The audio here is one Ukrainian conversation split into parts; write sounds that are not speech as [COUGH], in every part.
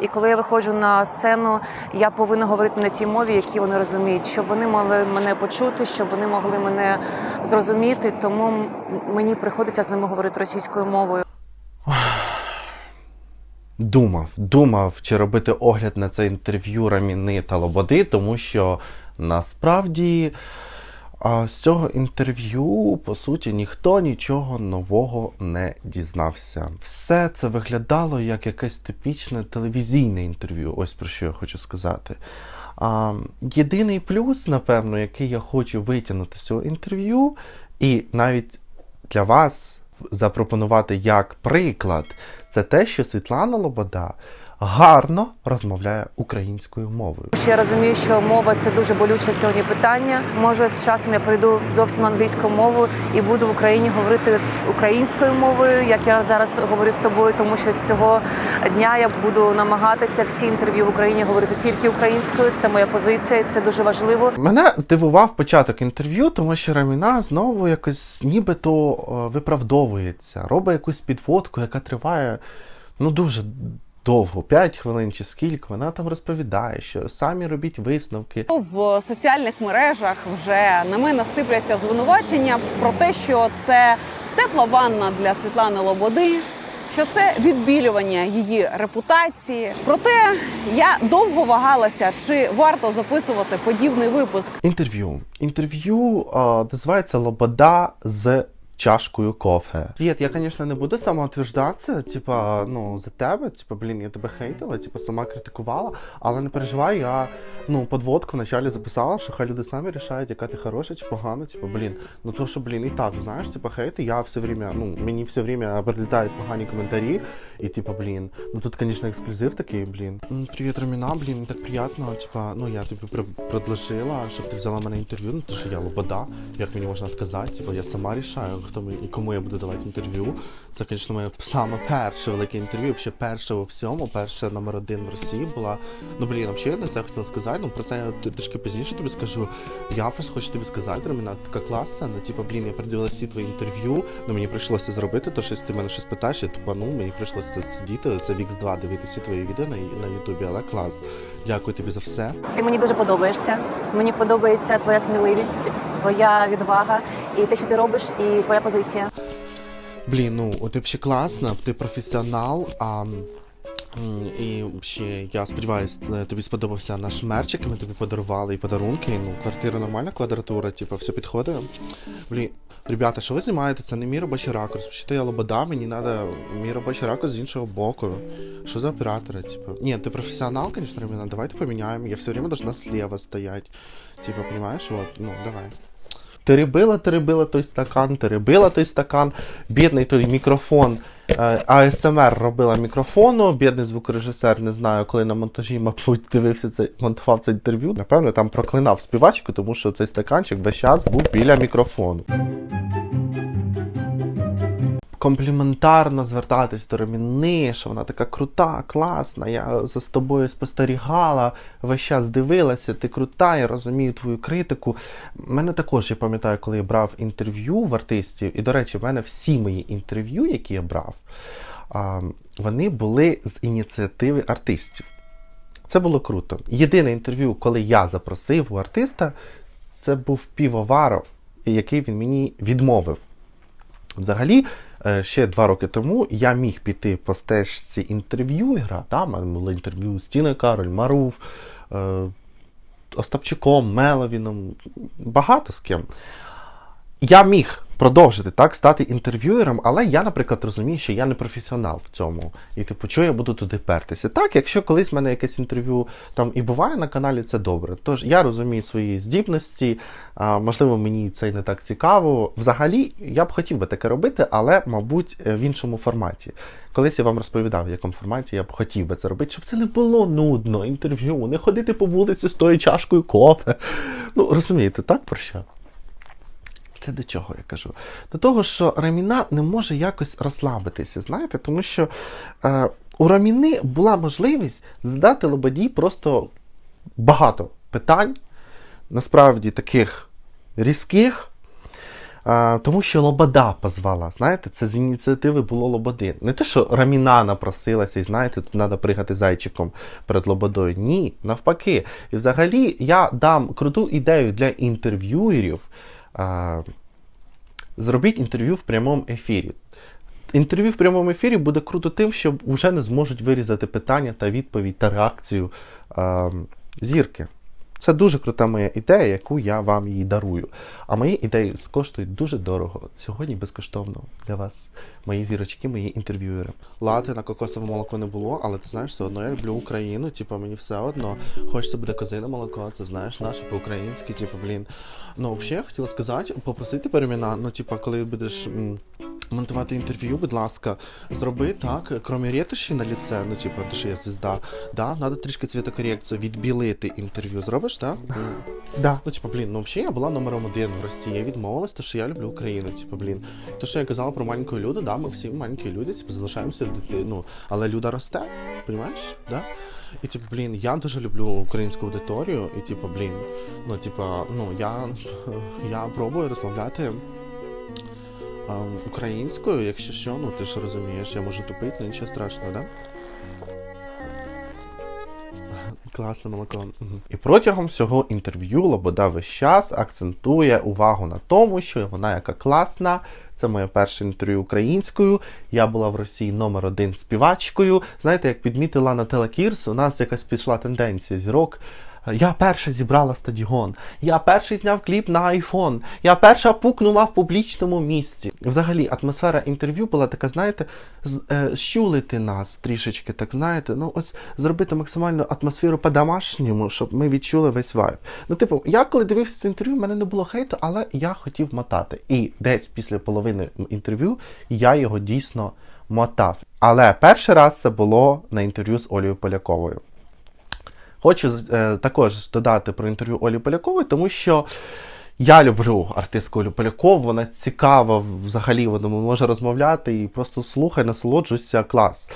І коли я виходжу на сцену, я повинна говорити на тій мові, які вони розуміють, щоб вони могли мене почути, щоб вони могли мене зрозуміти. Тому мені приходиться з ними говорити російською мовою. Думав, думав, чи робити огляд на це інтерв'ю Раміни та Лободи, тому що насправді а, з цього інтерв'ю, по суті, ніхто нічого нового не дізнався. Все це виглядало як якесь типічне телевізійне інтерв'ю. Ось про що я хочу сказати. А, єдиний плюс, напевно, який я хочу витягнути з цього інтерв'ю, і навіть для вас запропонувати як приклад, це те, що Світлана Лобода гарно розмовляє українською мовою. Ще я розумію, що мова це дуже болюче сьогодні питання. Може, з часом я прийду зовсім англійську мову і буду в Україні говорити українською мовою, як я зараз говорю з тобою, тому що з цього дня я буду намагатися всі інтерв'ю в Україні говорити тільки українською. Це моя позиція, і це дуже важливо. Мене здивував початок інтерв'ю, тому що Раміна знову якось нібито е, виправдовується, робить якусь підводку, яка триває ну дуже довго, 5 хвилин чи скільки. Вона там розповідає, що самі робіть висновки. В соціальних мережах вже на мене сипляться звинувачення про те, що це тепла ванна для Світлани Лободи, що це відбілювання її репутації. Проте я довго вагалася, чи варто записувати подібний випуск. Інтерв'ю. Інтерв'ю називається Лобода з чашкою кофе. Світ, я, звісно, не буду самоутверждатися, типа, ну, за тебе, типа, блін, я тебе хейтила, типа, сама критикувала, але не переживай, я ну, подводку вначалі записала, що хай люди самі рішають, яка ти хороша чи погана, типа, блін, ну то, що, блін, і так, знаєш, типа, хейти, я все время, ну, мені все время прилітають погані коментарі, і типа, блін, ну тут, звісно, ексклюзив такий, блін. Привіт, Раміна, блін, так приємно, типа, ну, я тобі пр- предложила, щоб ти взяла мене інтерв'ю, ну, тому що я лобода, як мені можна відказати, типа, я сама рішаю, хто мені і кому я буду давати інтерв'ю. Це, звісно, моє саме перше велике інтерв'ю, взагалі перше у всьому, перше номер один в Росії була. Ну, блін, взагалі, я це хотіла сказати, ну, про це я трішки пізніше тобі скажу. Я просто хочу тобі сказати, Раміна, ти така класна, ну, типа, блін, я передивилася всі твої інтерв'ю, ну, мені прийшлося зробити, то що якщо ти мене щось питаєш, я тупану, мені прийшлося це сидіти, це Вікс 2 дивитися твої відео на, на Ютубі, але клас. Дякую тобі за все. Ти мені дуже подобаєшся. Мені подобається твоя сміливість, твоя відвага і те, що ти робиш, і твоя позиція. Блін, ну от ти взагалі класна, ти професіонал. А, і ще я сподіваюся, тобі сподобався наш мерч, який ми тобі подарували і подарунки. Ну, квартира нормальна, квадратура, типу, все підходить. Блін, ребята, що ви знімаєте? Це не мій робочий ракурс. Що я лобода, мені треба мій робочий ракурс з іншого боку. Що за оператори? Типу, ні, ти професіонал, звісно, Раміна, давайте поміняємо. Я все время должна слева стоять. Типа, понимаешь, вот, ну, давай. Теребила, теребила той стакан, теребила той стакан. Бідний той мікрофон. е, АСМР робила мікрофону. Бідний звукорежисер, не знаю, коли на монтажі, мабуть, дивився це, монтував це інтерв'ю. Напевно, там проклинав співачку, тому що цей стаканчик весь час був біля мікрофону. Компліментарно звертатись до Реміни, що вона така крута, класна. Я за тобою спостерігала, весь час дивилася, ти крута, я розумію твою критику. Мене також я пам'ятаю, коли я брав інтерв'ю в артистів, і, до речі, в мене всі мої інтерв'ю, які я брав, вони були з ініціативи артистів. Це було круто. Єдине інтерв'ю, коли я запросив у артиста, це був Півоваров, який він мені відмовив. Взагалі, е, ще два роки тому я міг піти по стежці інтерв'юера. Там було інтерв'ю з Тіною Кароль, Марув, е, Остапчуком, Меловіном, багато з ким. Я міг продовжити так, стати інтерв'юером, але я, наприклад, розумію, що я не професіонал в цьому. І типу, що я буду туди пертися? Так, якщо колись в мене якесь інтерв'ю там і буває на каналі, це добре. Тож я розумію свої здібності, а, можливо, мені це й не так цікаво. Взагалі, я б хотів би таке робити, але, мабуть, в іншому форматі. Колись я вам розповідав, в якому форматі я б хотів би це робити, щоб це не було нудно, інтерв'ю, не ходити по вулиці з тою чашкою кофе. Ну, розумієте, так про що? Це до чого я кажу? До того, що Раміна не може якось розслабитися, знаєте, тому що е, у Раміни була можливість задати Лободі просто багато питань, насправді таких різких. Тому що Лобода позвала. Знаєте, це з ініціативи було Лободи. Не те, що Раміна напросилася, і знаєте, тут треба пригати зайчиком перед Лободою. Ні, навпаки. І взагалі я дам круту ідею для інтерв'юерів. Зробіть інтерв'ю в прямому ефірі. Інтерв'ю в прямому ефірі буде круто тим, що вже не зможуть вирізати питання та відповідь та реакцію а, зірки. Це дуже крута моя ідея, яку я вам її дарую. А мої ідеї коштують дуже дорого. Сьогодні безкоштовно для вас. Мої зірочки, мої інтерв'юери. Лати на кокосове молоко не було, але ти знаєш, все одно я люблю Україну. Типу, мені все одно. Хочеться буде козине молоко, це знаєш, наше по-українськи, типу, блін. Ну, взагалі, я хотіла сказати, попросити переміна, ну, типу, коли будеш. Монтувати інтерв'ю, будь ласка, зроби так, крім ретуші на ліце, ну типу, то що я звізда, да, треба трішки цвітокорекцію, відбілити інтерв'ю. Зробиш, так? Да. Ну, типу, блін, ну взагалі я була номером один в Росії. Я відмовилась, тому що я люблю Україну. Типу, блін. То, що я казала про маленьку люду, да, ми всі маленькі люди, типу, залишаємося в дитину. Ну, але люда росте, розумієш? Да? І типу, блін, я дуже люблю українську аудиторію, і типу, блін, ну, типу, ну, я, [LAUGHS] я пробую розмовляти. Ем, Українською, якщо що, ну ти ж розумієш, я можу тупити, але нічого страшного, да? Класне молоко. І протягом всього інтерв'ю Лобода весь час акцентує увагу на тому, що вона яка класна. Це моє перше інтерв'ю українською. Я була в Росії номер один співачкою. Знаєте, як підмітила Нателла Кірс, у нас якась пішла тенденція зірок. Я перша зібрала стадіон. Я перший зняв кліп на айфон. Я перша пукнула в публічному місці. Взагалі, атмосфера інтерв'ю була така, знаєте, е, щулити нас трішечки, так знаєте, ну ось зробити максимальну атмосферу по-домашньому, щоб ми відчули весь вайб. Ну, типу, я коли дивився це інтерв'ю, в мене не було хейту, але я хотів мотати. І десь після половини інтерв'ю я його дійсно мотав. Але перший раз це було на інтерв'ю з Олею Поляковою. Хочу е, також додати про інтерв'ю Олі Полякової, тому що я люблю артистку Олю Полякову, вона цікава взагалі, вона може розмовляти і просто слухай, насолоджуйся, клас.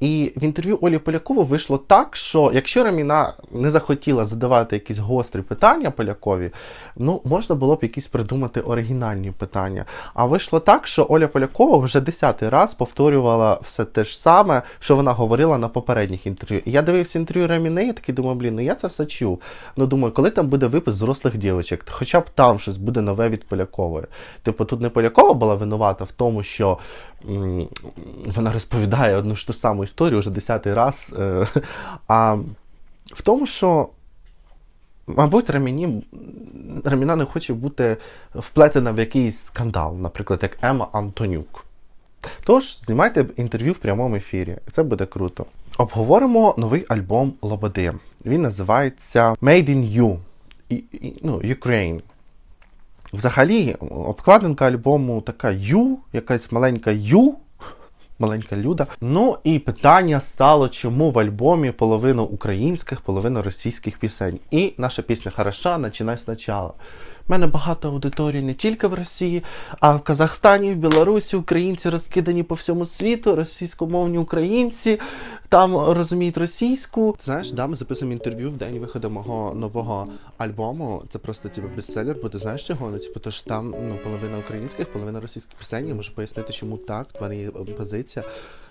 І в інтерв'ю Олі Полякової вийшло так, що якщо Раміна не захотіла задавати якісь гострі питання Полякові, ну можна було б якісь придумати оригінальні питання. А вийшло так, що Оля Полякова вже десятий раз повторювала все те ж саме, що вона говорила на попередніх інтерв'ю. І я дивився інтерв'ю Раміни і такий думаю, блін, ну я це все чув. Ну думаю, коли там буде випис зрослих дівчаток, хоча б там щось буде нове від Полякової. Типу, тут не Полякова була винувата в тому, що вона розповідає одну ж ту саму історію вже десятий раз. Е, а в тому, що. Мабуть, Раміні, Раміна не хоче бути вплетена в якийсь скандал, наприклад, як Ема Антонюк. Тож, знімайте інтерв'ю в прямому ефірі, це буде круто. Обговоримо новий альбом Лободи. Він називається Made in You, і- і- ну, Ukraine. Взагалі, обкладинка альбому така Ю, якась маленька Ю, маленька люда. Ну і питання стало, чому в альбомі половина українських, половина російських пісень. І наша пісня Хороша, начинай спочатку. У мене багато аудиторії не тільки в Росії, а в Казахстані, в Білорусі українці розкидані по всьому світу, російськомовні українці там розуміють російську. Знаєш, да, ми записуємо інтерв'ю в день виходу мого нового альбому. Це просто типу бестселер, бо ти знаєш чого? Ну, типу, то ж там ну, половина українських, половина російських пісень. Я можу пояснити, чому так. В мене є позиція.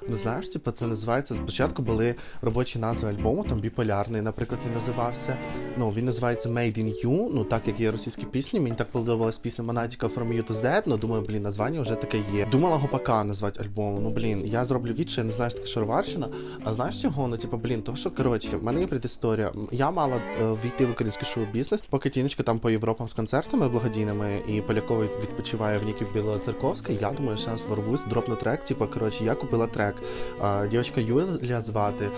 Ну знаєш, типу, це називається спочатку були робочі назви альбому, там біполярний, наприклад, він називався. Ну він називається Made in You. Ну так як є російські пісні. Мені так подобалась пісня Монатіка From You to Z, Ну думаю, блін, названня вже таке є. Думала Гопака назвати альбом. Ну блін, я зроблю від, я не знаю, що таке шароварщина. А знаєш чого? Ну, типу, блін, то що коротше, в мене є предісторія. Я мала е, війти в український шоу-бізнес, поки тіночка там по Європам з концертами благодійними, і Поляковий відпочиває в Нікі Білоцерковській. Я думаю, я ворвусь, дропну трек. Типу, коротше, я купила трек. А, дівчинка Юля звати,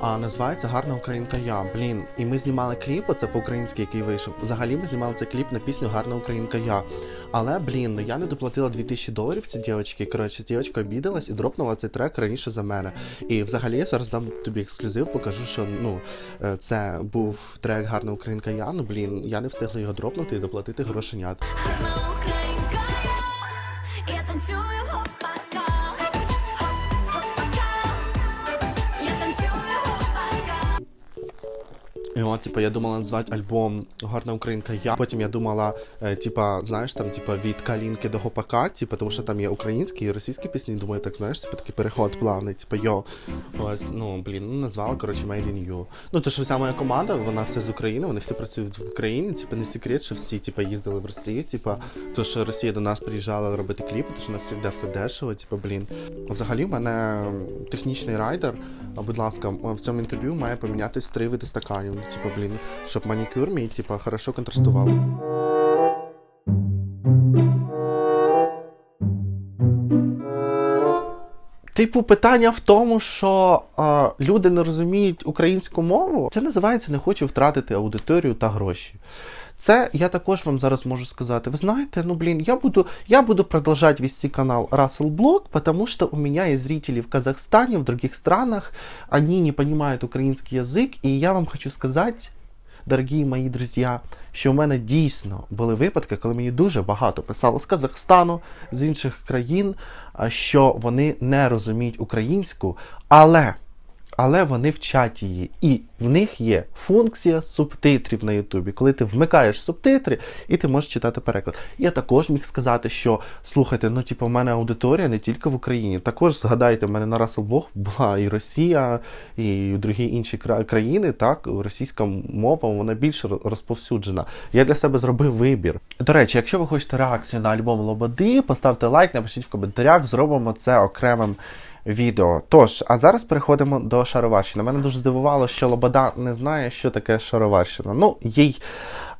а називається Гарна Українка Я. Блін, і ми знімали кліп, оце по-українськи, який вийшов. Взагалі ми знімали цей кліп на пісню Гарна Українка Я. Але, блін, ну я не доплатила 2000 доларів цій дівчинці. Коротше, дівчинка обідалась і дропнула цей трек раніше за мене. І взагалі зараз дам тобі ексклюзив, покажу, що ну е, це був трек Гарна Українка Я. Ну блін, я не встигла його дропнути і доплатити грошенят. Українка я танцюю Гоп- гопака, я думала назвати альбом Гарна Українка Я. Потім я думала, е, типа, знаєш, там, типа, від Калінки до Гопака, типа, тому що там є українські і російські пісні. Думаю, так знаєш, типа такий переход плавний, типа йо. Ось, ну блін, ну назвала, коротше, Made in You. Ну, то що вся моя команда, вона все з України, вони всі працюють в Україні. Типа, не секрет, що всі типа їздили в Росію. Типа, то що Росія до нас приїжджала робити кліпи, то що у нас завжди все дешево. Типа, блін. Взагалі, в мене технічний райдер. Будь ласка, в цьому інтерв'ю має помінятись три види стаканів. Типа, блін, щоб манікюр мій, типа, хорошо контрастував. Типу, питання в тому, що а, люди не розуміють українську мову. Це називається не хочу втратити аудиторію та гроші. Це я також вам зараз можу сказати. Ви знаєте, ну блін, я буду, я буду продолжать вести канал Russell Blog, потому что у меня есть зрители в Казахстане, в других странах, они не понимают украинский язык, и я вам хочу сказати, дорогі мої друзі, що в мене дійсно були випадки, коли мені дуже багато писало з Казахстану, з інших країн, що вони не розуміють українську, але. Але вони вчать її, і в них є функція субтитрів на Ютубі, коли ти вмикаєш субтитри і ти можеш читати переклад. Я також міг сказати, що слухайте, ну типу, в мене аудиторія не тільки в Україні. Також згадайте, в мене на Расселблог була і Росія, і другі інші країни. Так, російська мова вона більш розповсюджена. Я для себе зробив вибір. До речі, якщо ви хочете реакцію на альбом Лободи, поставте лайк, напишіть в коментарях, зробимо це окремим відео. Тож, а зараз переходимо до Шароварщини. Мене дуже здивувало, що Лобода не знає, що таке Шароварщина. Ну, їй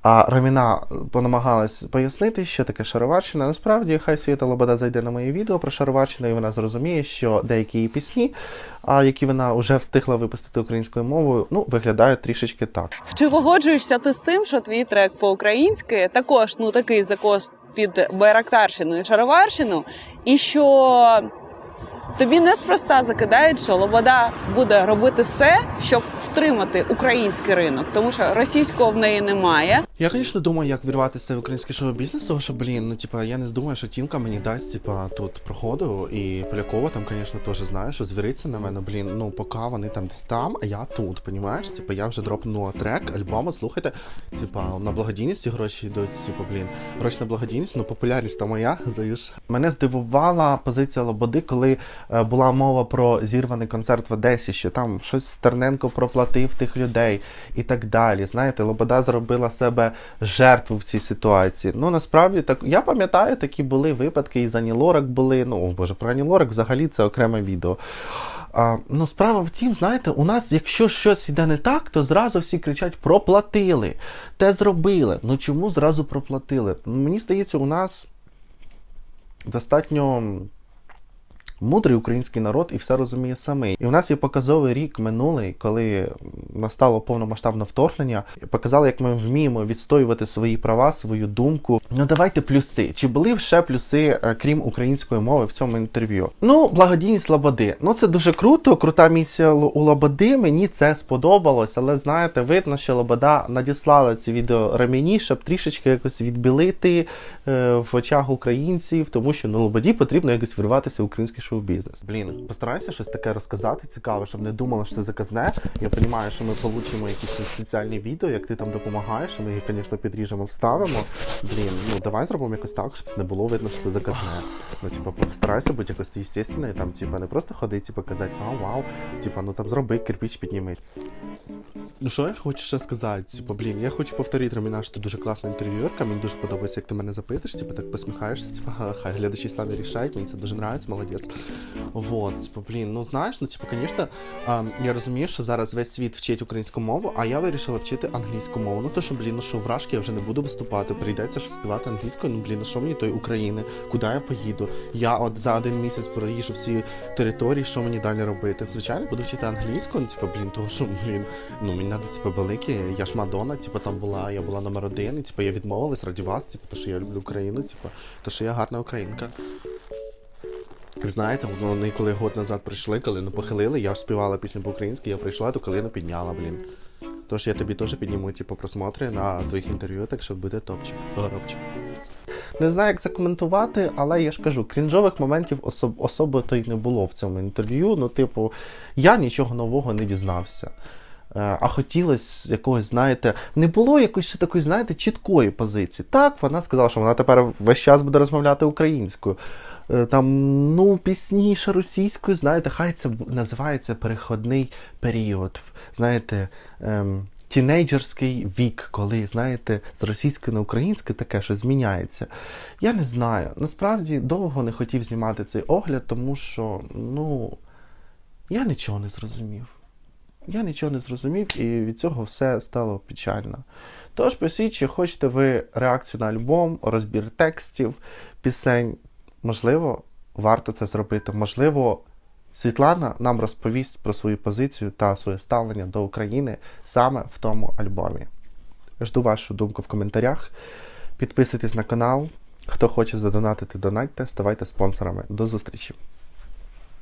а, Роміна понамагалась пояснити, що таке Шароварщина. Насправді, хай Світа Лобода зайде на моє відео про Шароварщину, і вона зрозуміє, що деякі її пісні, а, які вона вже встигла випустити українською мовою, ну, виглядають трішечки так. Чи погоджуєшся ти з тим, що твій трек по-українськи також ну такий закос під Байрактарщину і Шароварщину, і що тобі неспроста закидають, що Лобода буде робити все, щоб втримати український ринок, тому що російського в неї немає. Я, звісно, думаю, як вірватися в український шоу-бізнес, тому що, блін, ну типа, я не думаю, що Тімка мені дасть, типа, тут проходу, і Полякова там, звісно, теж знає, що звіриться на мене, блін, ну поки вони там десь там, а я тут, понімаєш? Типа, я вже дропнула трек, альбом, от слухайте, типа, на благодійність гроші йдуть, типа, блін, гроші на благодійність, ну популярність там моя, [LAUGHS] заюш. Мене здивувала позиція Лободи, коли була мова про зірваний концерт в Одесі, що там щось Стерненко проплатив тих людей і так далі. Знаєте, Лобода зробила себе жертву в цій ситуації. Ну насправді так я пам'ятаю, такі були випадки, і з Ані були. Ну, о боже, про Ані Лорак взагалі це окреме відео. А, ну, справа в тім, знаєте, у нас, якщо щось йде не так, то зразу всі кричать: проплатили, те зробили. Ну чому зразу проплатили? Мені здається, у нас достатньо мудрий український народ і все розуміє самий. І в нас є показовий рік минулий, коли настало повномасштабне вторгнення. Показали, як ми вміємо відстоювати свої права, свою думку. Ну давайте плюси. Чи були ще плюси, е, крім української мови, в цьому інтерв'ю? Ну, благодійність Лободи. Ну це дуже круто. Крута місія у Лободи. Мені це сподобалось, але знаєте, видно, що Лобода надіслала ці відео ремені, щоб трішечки якось відбілити е, в очах українців, тому що ну Лободі потрібно якось вриватися в український шоу-бізнес. Блін, постарайся щось таке розказати цікаве, щоб не думала, що це заказне. Я розумію, що ми получимо якісь спеціальні відео, як ти там допомагаєш. Ми їх, звісно, підріжемо, вставимо. Блін, ну давай зробимо якось так, щоб не було видно, що це заказне. Ну, типа, постарайся бути якось естественно, і там, типа, не просто ходити, типа, казати, вау, вау, типа, ну там зроби, кирпич підніми. Ну що я хочу ще сказати? Типа, блін, я хочу повторити Роміна, що ти дуже класна інтерв'юерка. Мені дуже подобається, як ти мене запитуєш, типа так посміхаєшся, типа, ха, хай глядачі самі рішають, мені це дуже нравиться, молодець. Вот, типа, блін, ну знаєш, ну типа, звісно, я розумію, що зараз весь світ вчить українську мову, а я вирішила вчити англійську мову. Ну то що, блін, ну що вражки я вже не буду виступати, прийдеться що співати англійською. Ну блін, ну що мені той України, куди я поїду? Я от за один місяць проїжджу всі території, що мені далі робити? Звичайно, буду вчити англійську, ну типа, блін, того що, блін, ну мені треба, типа, великі, я ж Мадонна, типа, там була, я була номер один, і типа я відмовилась раді вас, типа, то що я люблю Україну, типа, то що я гарна українка. Ви знаєте, ну, вони коли год назад прийшли, коли ну похилили, я співала пісню по-українськи, я прийшла, то коліно підняла, блін. Тож я тобі теж підніму, ці типу, просмотри на твоїх інтерв'ю, так що буде топчик, горобчик. Не знаю, як це коментувати, але я ж кажу, крінжових моментів особ- особо то й не було в цьому інтерв'ю. Ну, типу, я нічого нового не дізнався. Е, А хотілося якогось, знаєте, не було якоїсь ще такої, знаєте, чіткої позиції. Так, вона сказала, що вона тепер весь час буде розмовляти українською. Е, Там, ну, пізніше російською, знаєте, хай це називається переходний період. Знаєте, ем, тінейджерський вік, коли, знаєте, з російської на українське таке що зміняється. Я не знаю. Насправді довго не хотів знімати цей огляд, тому що, ну, я нічого не зрозумів. Я нічого не зрозумів, і від цього все стало печально. Тож пишіть, чи хочете ви реакцію на альбом, розбір текстів, пісень. Можливо, варто це зробити. Можливо, Світлана нам розповість про свою позицію та своє ставлення до України саме в тому альбомі. Жду вашу думку в коментарях. Підписуйтесь на канал. Хто хоче задонатити, донатьте, ставайте спонсорами. До зустрічі!